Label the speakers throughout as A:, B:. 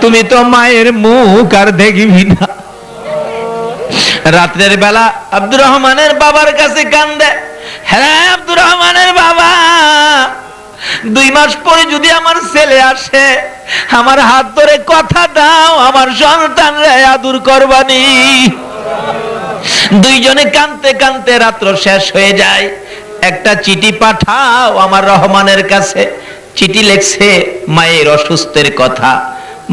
A: তুমি তো মায়ের মুখ আর দেখবি না। রাত্রের বেলা আব্দুর রহমানের বাবার কাছে কান্দে হ্যাঁ আব্দুর রহমানের বাবা, দুই মাস পরে যদি আমার ছেলে আসে, আমার হাত ধরে কথা দাও, আমার সন্তান আদুর করবানি। দুইজনে কানতে কানতে রাত্র শেষ হয়ে যায়। একটা চিঠি পাঠাও আমার রহমানের কাছে। চিঠি লেখছে মায়ের অসুস্থের কথা।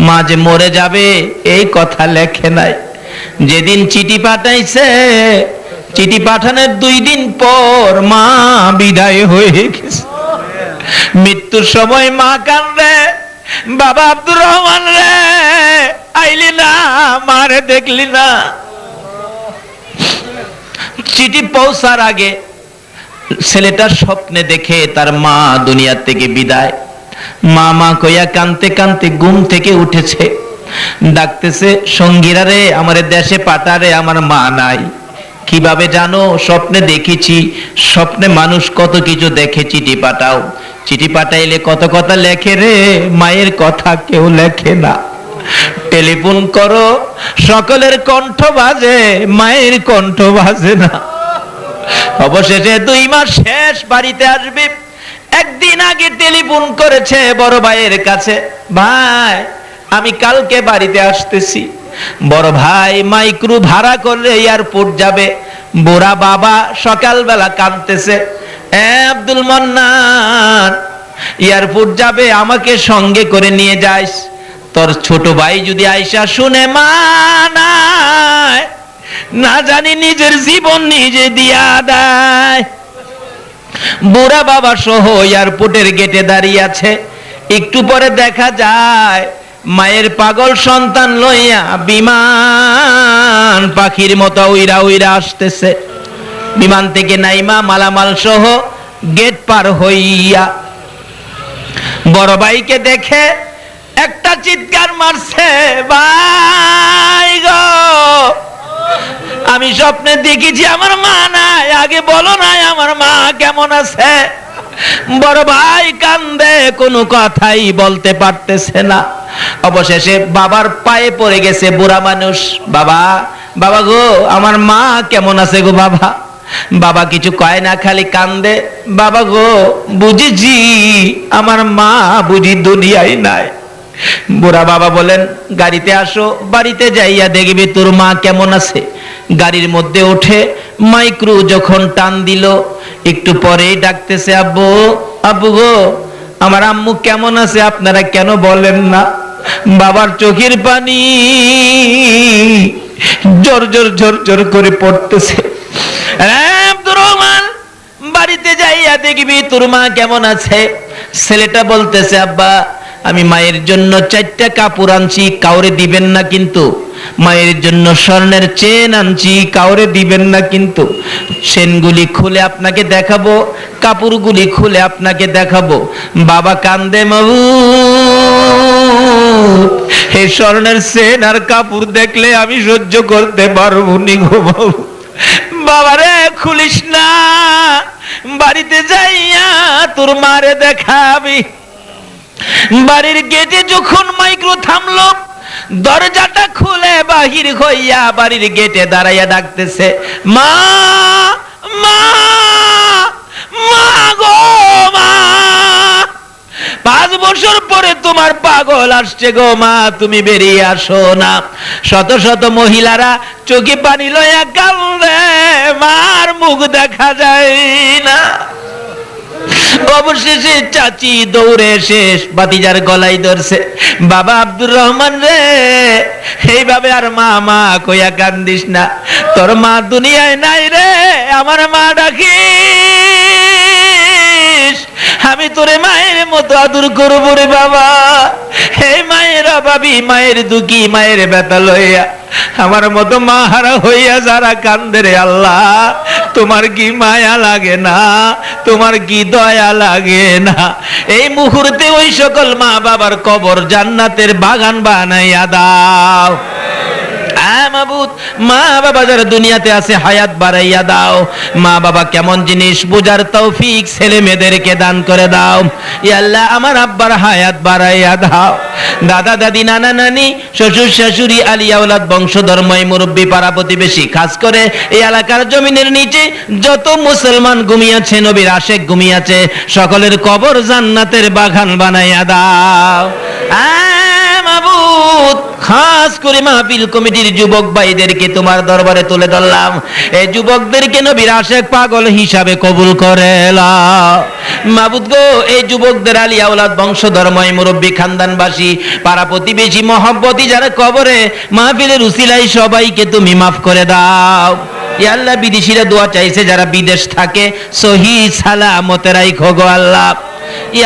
A: মা যে মরে যাবে, এই কথা লেখে নাই। যেদিন চিঠি পাঠাইছে, চিঠি পাঠানোর দুই দিন পর মা বিদায় হয়ে গেছে। মৃত্যুর সময় মা কান্দে বাবা আব্দুর রহমান রে, আইলি না, মারে দেখলি না। চিঠি পৌঁছার আগে ছেলেটার স্বপ্নে দেখে তার মা দুনিয়া থেকে বিদায়। মা মা কইয়া কানতে কানতে ঘুম থেকে উঠেছে। ডাকতেছে, সঙ্গীরা রে, আমার দেশে পাঠারে আমার মা নাই। কীভাবে জানো, স্বপ্নে দেখেছি, স্বপ্নে মানুষ কত কিছু দেখে, চিঠি পাঠাও। চিঠি পাঠাইলে কত কথা লেখে রে, মায়ের কথা কেউ লেখে না। টেলিফোন করো, সকলের কণ্ঠ বাজে, মায়ের কণ্ঠ বাজে না। অবশেষে দুই মাস শেষ বাড়িতে আসবে। একদিন আগে টেলিফোন করেছে বড় ভাইয়ের কাছে, ভাই, আমি কালকে বাড়িতে আসতেছি। বড় ভাই মাইক্রো ভাড়া করলে এয়ারপোর্ট যাবে। বুড়া বাবা সকালবেলা কাঁদতেছে আব্দুল মান্নান, এয়ারপোর্ট যাবে, আমাকে সঙ্গে করে নিয়ে যাইস। তোর ছোট ভাই যদি আইসা শুনে মা নাই না জানি নিজের জীবন নিজে দিয়া দেয়। বুড়া বাবা সহ এয়ারপোর্টের গেটে দাঁড়িয়ে আছে। একটু পরে দেখা যায়, মায়ের পাগল সন্তান লইয়া বিমান পাখির মতো উইরা উইরা আসতেছে। বিমান থেকে নাইমা মালামাল সহ গেট পার হইয়া বড় ভাইকে দেখে একটা চিৎকার মারছে, ভাই গো! আমি স্বপ্নে দেখেছি, আমার মা নাই। আগে বলো নাই, আমার মা কেমন আছে? বড় ভাই কান্দে, কোনো কথাই বলতে পারতেছে না। অবশেষে বাবার পায়ে পড়ে গেছে বুড়া মানুষ। বাবা বাবা গো, আমার মা কেমন আছে গো বাবা? বাবা কিছু কয় না, খালি কান্দে। বাবা গো, বুঝেছি, আমার মা বুঝি দুনিয়ায় নাই। বুড়া বাবা বলেন, গাড়িতে আসো, বাড়িতে যাইয়া দেখবি তোর মা কেমন আছে। গাড়ির মধ্যে ওঠে। মাইক্রো যখন টান দিল, একটু পরেই ডাকতেছে, আব্বু আব্বু গো, আমার আম্মু কেমন আছে? আপনারা কেন বলেন না? বাবার চোখের পানি জোর জোর জোর জোর করে পড়তেছে। বাড়িতে যাইয়া দেখবি তোর মা কেমন আছে? ছেলেটা বলতেছে, আব্বা, আমি মায়ের জন্য চারটা কাপড় আনছি, কাউরে দিবেন না কিন্তু। মায়ের জন্য স্বর্ণের চেন আনছি, কাউরে দিবেন না কিন্তু। চেনগুলি খুলে আপনাকে দেখাবো, কাপড়গুলি খুলে আপনাকে দেখাবো। বাবা কান্দে মাবু এই স্বর্ণের চেন আর কাপড় দেখলে আমি সহ্য করতে পারব নি গো বাবু। বাবারে খুলিস না, বাড়িতে যাইয়া তোর মারে দেখাবি। বাড়ির গেটে যখন মাইক্রো থামলো দরজাটা খুলে বাহির হইয়া বাড়ির গেটে দাঁড়াইয়া ডাকতেছে, মা মা মা গো, মা, পাঁচ বছর পরে তোমার পাগল আসছে গো, মা, তুমি বেরিয়ে আসো না। শত শত মহিলারা চোখে পানি লইয়া কান্দে, মার মুখ দেখা যায় না। অবশেষে চাচি দৌড়ে শেষ বাতিজার গলাই ধরছে, বাবা আব্দুর রহমান রে, এইভাবে আর মা মা কইয়া কান্দিস না, তোর মা দুনিয়ায় নাই রে, আমার মা ডাকিস, আমি তোরে মায়ের মতো আদর করব রে বাবা, হে মায়ের অভাবী, মায়ের দুঃখী, মায়ের ব্যথা লইয়া। আমার মতো মা হারা হইয়া যারা কান্দে রে আল্লাহ, তোমার কি মায়া লাগে না? তোমার কি দয়া লাগে না? এই মুহূর্তে ওই সকল মা বাবার কবর জান্নাতের বাগান বানাইয়া দাও। হ্যাঁ মা বাবা যারা দুনিয়াতে আছে, হায়াত বাড়াইয়া দাও। মা বাবা কেমন জিনিস বুঝার তৌফিক ছেলে মেয়েদেরকে দান করে দাও। আমার আব্বার হায়াত বাড়াইয়া দাও। দাদা, দাদি, নানা, নানি, শ্বশুর, শাশুড়ি আলিয়া ওলাদ বংশধর্ময় মুরব্বী, পাড়া প্রতিবেশী, খাস করে এই এলাকার জমিনের নিচে যত মুসলমান ঘুমিয়েছে, নবীর আশেক ঘুমিয়েছে, সকলের কবর জান্নাতের বাগান বানাইয়া দাও। মাবুদ খাস করে মাহফিল কমিটির যুবক ভাইদেরকে তোমার দরবারে তুলে ধরলাম। এই যুবকদেরকে নবীর আশেক পাগল হিসাবে কবুল করে। মাবুদ গো, এই যুবকদের আলী আওলাদ বংশধর্ময় মুরব্বী খানদানবাসী, পাড়া প্রতিবেশী মহব্বতী যারা কবরে, মাহফিলের উসিলাই সবাইকে তুমি মাফ করে দাও। আল্লাহ বিদেশিরা দোয়া চাইছে, যারা বিদেশ থাকে, সহি সালামতে রাইখো গো আল্লাহ।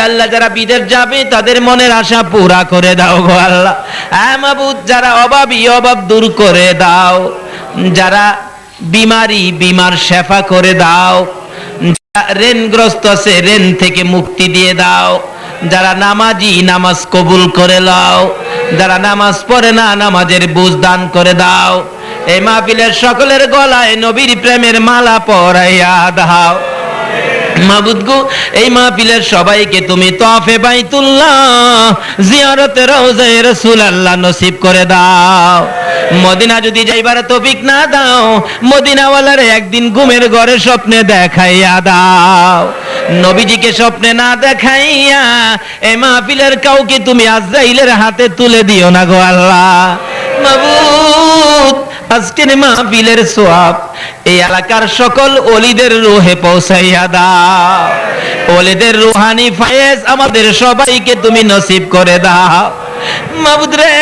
A: আল্লাহ, যারা বিদেশ যাবে, তাদের মনের আশা পুরা করে দাও গো আল্লাহ। হ্যাঁ মাবুদ, যারা অভাবী, অভাব দূর করে দাও। যারা বিমারি, বিমার শেফা করে দাও। যারা ঋণগ্রস্ত আছে, ঋণ থেকে মুক্তি দিয়ে দাও। যারা নামাজি, নামাজ কবুল করে লাও। যারা নামাজ পড়ে না, নামাজের বুঝ দান করে দাও। এই মাহফিলের সকলের গলায় নবীর প্রেমের মালা পরাইয়া দাও। মাবুদ গো, এই মাহফিলের সবাইকে তুমি তফে বাইতুল্লাহ, জিয়ারতে রওজায়ে রাসূলুল্লাহ নসিব করে দাও। মদিনা যদি যাইবার তৌফিক না দাও, মদিনাওয়ালার একদিন ঘুমের ঘরে স্বপ্নে দেখাইয়া দাও। নবীজিকে স্বপ্নে না দেখাইয়া এই মাহফিলের কাউকে তুমি আজরাইলের হাতে তুলে দিও না গো আল্লাহ। মাবুদ আজকের মাহফিলের সোয়াব, এই এলাকার সকল অলিদের রুহে পৌঁছাইয়া দাও। অলিদের রুহানি ফায়েজ আমাদের সবাইকে তুমি নসিব করে দাও। মাবুদ রে,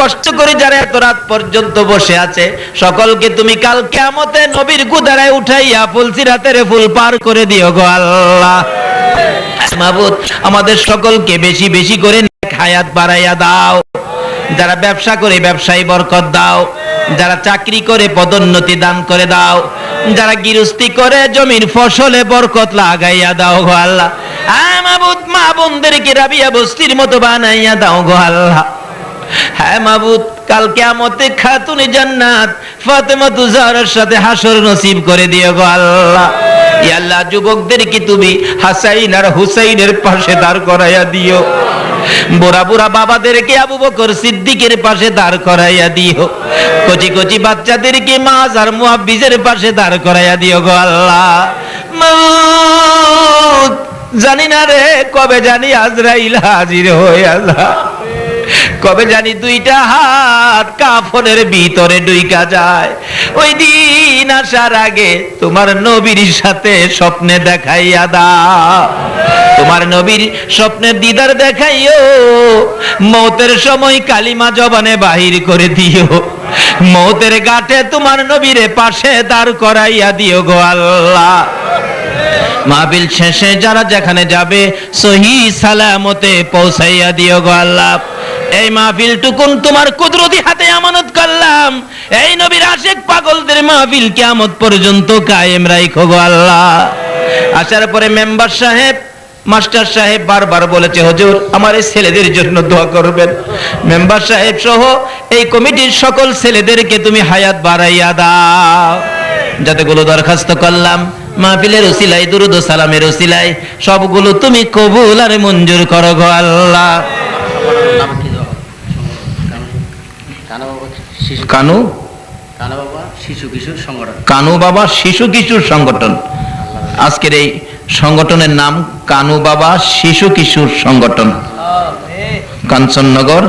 A: কষ্ট করে যারা এত রাত পর্যন্ত বসে আছে, সকলকে তুমি কাল কেমতে নবীর গুদারায় উঠাইয়া ফুলসিরাতের ফুল পার করে দিও গো আল্লাহ। মাবুদ, আমাদের সকলকে বেশি বেশি করে হায়াত বাড়াইয়া দাও। যারা ব্যবসা করে ব্যবসায়ী বরকত দাও, যারা চাকরি করে পদোন্নতি দান করে দাও, যারা গৃহস্থি করে জমির ফসলে বরকত লাগাইয়া দাও গো আল্লাহ। আমাবুদ মা বোনদেরকে রাবিয়া বস্তির মতো বানাইয়া দাও গো আল্লাহ। হ্যাঁ মাবুদ জান্নাত ফাতেমা সাথে হাসর নসিব করে দিও গো আল্লাহ। আল্লাহ, যুবকদেরকে তুমি হাসাইন আর হুসাইনের পাশে দাঁড় করাইয়া দিও। বাবাদেরকে আবু বকর সিদ্দিকের পাশে দাঁড় করাইয়া দিও। কচি কচি বাচ্চাদেরকে মাছ আর মুহাব্বিজের পাশে দাঁড় করাইয়া দিও গো আল্লাহ। জানি না রে কবে জানি আজরাইল হাজির হয়ে আল্লাহ। কবে জানি দুইটা হাত কাফনের ভিতরে ডুইকা যায়। ওই দিন আসার আগে তোমার নবীর সাথে স্বপ্নে দেখাইয়া দাও। তোমার নবীর স্বপ্নের দিদার দেখাইও। মৌতের সময় কালিমা জবানে বাহির করে দিও। মৌতের গাঠে তোমার নবীরে পাশে দাঁড় করাইয়া দিও গো আল্লাহ। মাহবিল শেষে যারা যেখানে যাবে, সহি সালামতে পৌঁছাইয়া দিও গো আল্লাহ। এই মাহফিল টুকুন তোমার কুদরতি হাতে আমানত করলাম। এই নবীর আশেক পাগলদের মাহফিল কিয়ামত পর্যন্ত কায়েম রাখো গো আল্লাহ। আসার পরে মেম্বার সাহেব, মাস্টার সাহেব বারবার বলেছে, হুজুর, আমার এই ছেলেদের জন্য দোয়া করবেন। মেম্বার সাহেব সহ এই কমিটির সকল ছেলেদেরকে তুমি হায়াত বাড়াইয়া দাও। যতগুলো দরখাস্ত করলাম, মাহফিলের উসিলাই দুরুদ সালামের উসিলাই সবগুলো তুমি কবুল আর মঞ্জুর করো গো আল্লাহ
B: নাম কি দেওয়া কানা বাবা শিশু
A: কানু?
B: বাবা শিশু কিশোর সংগঠন।
A: কানু বাবা শিশু কিশোর সংগঠন। আজকের এই সংগঠনের নাম কানু বাবা শিশু কিশোর সংগঠন। কাঞ্চননগর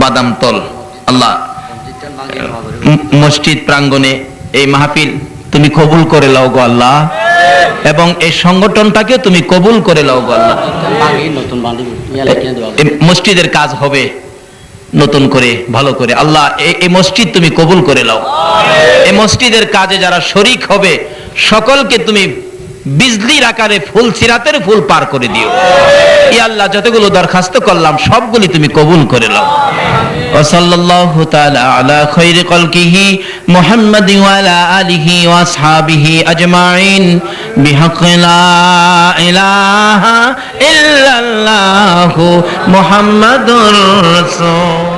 A: বাদামতল আল্লাহ মসজিদ প্রাঙ্গণে এই মাহফিল তুমি কবুল করে লাও গো আল্লাহ। এবং এই সংগঠনটাকে তুমি কবুল করে লাও গো আল্লাহ। মসজিদের কাজ হবে। নতুন করে, ভালো করে। আল্লাহ এই- মসজিদ তুমি কবুল করে লাও এই মসজিদের কাজে যারা শরিক হবে, সকলকে তুমি বিজলির আকারে ফুল সিরাতের ফুল পার করে দিও ই আল্লাহ যতগুলো দরখাস্ত করলাম সবগুলি তুমি কবুল করে লাও وصلى الله تعالى على خير خلقه محمد وعلى آله وأصحابه أجمعين بحق لا إله إلا الله محمد رسول